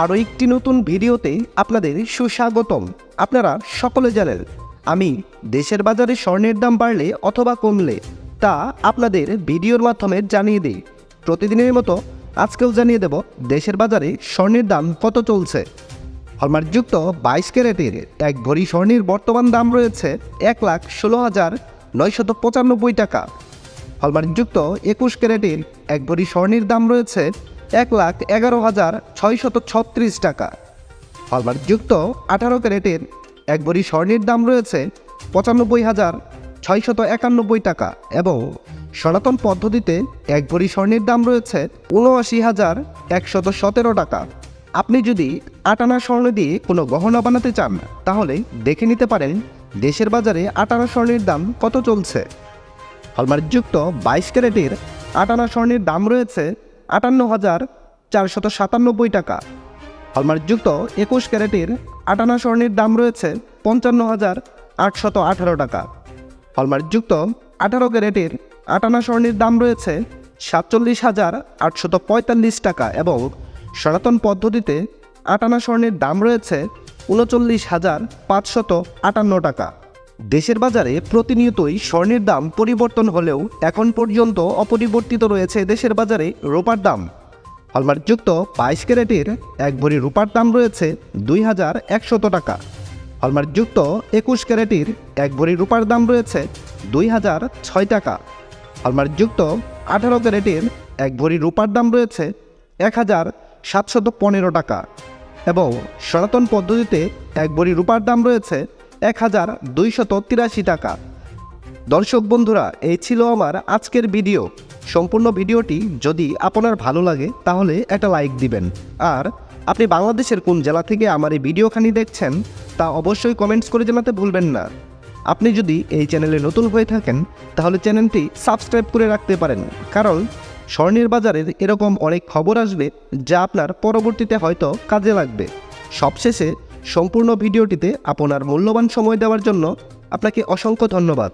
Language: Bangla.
আরও একটি নতুন ভিডিওতে আপনাদের সুস্বাগতম। আপনারা সকলে জানেন, আমি দেশের বাজারে স্বর্ণের দাম বাড়লে অথবা কমলে তা আপনাদের ভিডিওর মাধ্যমে জানিয়ে দিই। প্রতিদিনের মতো আজকেও জানিয়ে দেব দেশের বাজারে স্বর্ণের দাম কত চলছে। হলমার্কযুক্ত বাইশ ক্যারেটের এক ভরি স্বর্ণের বর্তমান দাম রয়েছে এক লাখ ষোলো হাজার নয়শত পঁচানব্বই টাকা। হলমার্কযুক্ত একুশ ক্যারেটের এক ভরি স্বর্ণের দাম রয়েছে এক লাখ এগারো হাজার ছয়শত ছত্রিশ টাকা। হলমার্কযুক্ত আঠারো ক্যারেটের এক ভরি স্বর্ণের দাম রয়েছে পঁচানব্বই হাজার ছয়শত একানব্বই টাকা এবং সনাতন পদ্ধতিতে এক ভরি স্বর্ণের দাম রয়েছে উনআশি হাজার একশত সতেরো টাকা। আপনি যদি আটানা স্বর্ণ দিয়ে কোনো গহনা বানাতে চান, তাহলে দেখে নিতে পারেন দেশের বাজারে আটানা স্বর্ণের দাম কত চলছে। হলমার্কযুক্ত বাইশ ক্যারেটের আটানা স্বর্ণের দাম রয়েছে আটান্ন হাজার চারশত সাতানব্বই টাকা। হলমার্কযুক্ত একুশ ক্যারেটের আটানা স্বর্ণের দাম রয়েছে পঞ্চান্ন হাজার আটশত আঠারো টাকা। হলমার্কযুক্ত আঠারো ক্যারেটের আটানা স্বর্ণের দাম রয়েছে সাতচল্লিশ হাজার আটশত পঁয়তাল্লিশ টাকা এবং সনাতন পদ্ধতিতে আটানা স্বর্ণের দাম রয়েছে উনচল্লিশ হাজার পাঁচশত আটান্ন টাকা। দেশের বাজারে প্রতিনিয়তই স্বর্ণের দাম পরিবর্তন হলেও এখন পর্যন্ত অপরিবর্তিত রয়েছে দেশের বাজারে রূপার দাম। হলমার্কযুক্ত বাইশ ক্যারেটের এক ভরি রূপার দাম রয়েছে দুই হাজার একশত টাকা। হলমার্কযুক্ত একুশ ক্যারেটের এক ভরি রূপার দাম রয়েছে দুই হাজার ছয় টাকা। হলমার্কযুক্ত আঠারো ক্যারেটের এক ভরি রূপার দাম রয়েছে এক হাজার সাতশত পনেরো টাকা। এবং সনাতন পদ্ধতিতে এক ভরি রূপার দাম রয়েছে এক হাজার দুইশত তিরাশি টাকা। দর্শক বন্ধুরা, এই ছিল আমার আজকের ভিডিও। সম্পূর্ণ ভিডিওটি যদি আপনার ভালো লাগে, তাহলে একটা লাইক দিবেন। আর আপনি বাংলাদেশের কোন জেলা থেকে আমার এই ভিডিওখানি দেখছেন, তা অবশ্যই কমেন্টস করে জানাতে ভুলবেন না। আপনি যদি এই চ্যানেলে নতুন হয়ে থাকেন, তাহলে চ্যানেলটি সাবস্ক্রাইব করে রাখতে পারেন। কারণ স্বর্ণের বাজারের এরকম অনেক খবর আসবে, যা আপনার পরবর্তীতে হয়তো কাজে লাগবে। সবশেষে সম্পূর্ণ ভিডিওটিতে আপনার মূল্যবান সময় দেওয়ার জন্য আপনাকে অসংখ্য ধন্যবাদ।